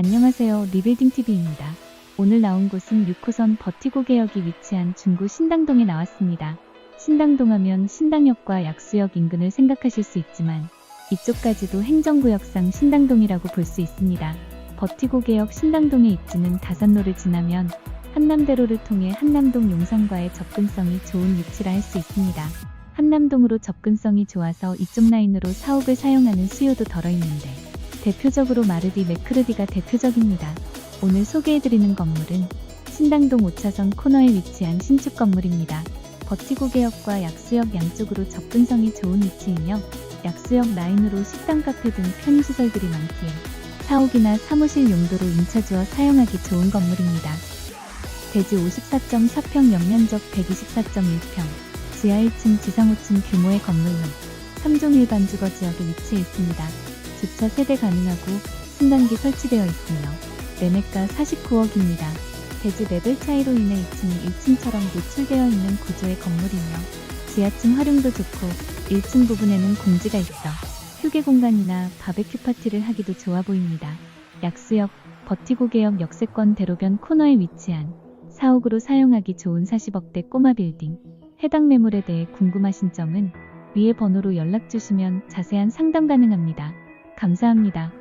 안녕하세요. 리빌딩TV입니다. 오늘 나온 곳은 6호선 버티고 개역이 위치한 중구 신당동에 나왔습니다. 신당동 하면 신당역과 약수역 인근을 생각하실 수 있지만 이쪽까지도 행정구역상 신당동이라고 볼 수 있습니다. 버티고 개역 신당동의 입지는 다산로를 지나면 한남대로를 통해 한남동 용산과의 접근성이 좋은 위치라 할 수 있습니다. 한남동으로 접근성이 좋아서 이쪽 라인으로 사옥을 사용하는 수요도 덜어 있는데 대표적으로 마르디 매크르디가 대표적입니다. 오늘 소개해드리는 건물은 신당동 5차선 코너에 위치한 신축 건물입니다. 버티고 개역과 약수역 양쪽으로 접근성이 좋은 위치이며 약수역 라인으로 식당 카페 등 편의시설들이 많기에 사옥이나 사무실 용도로 임차주어 사용하기 좋은 건물입니다. 대지 54.4평 연면적 124.1평, 지하 1층 지상 5층 규모의 건물로 3종 일반 주거 지역에 위치해 있습니다. 주차 세대 가능하고 승강기 설치되어 있으며 매매가 49억입니다. 대지 레벨 차이로 인해 2층이 1층처럼 노출되어 있는 구조의 건물이며 지하층 활용도 좋고 1층 부분에는 공지가 있어 휴게 공간이나 바베큐 파티를 하기도 좋아 보입니다. 약수역, 버티고 개역 역세권 대로변 코너에 위치한 사옥으로 사용하기 좋은 40억대 꼬마 빌딩. 해당 매물에 대해 궁금하신 점은 위의 번호로 연락 주시면 자세한 상담 가능합니다. 감사합니다.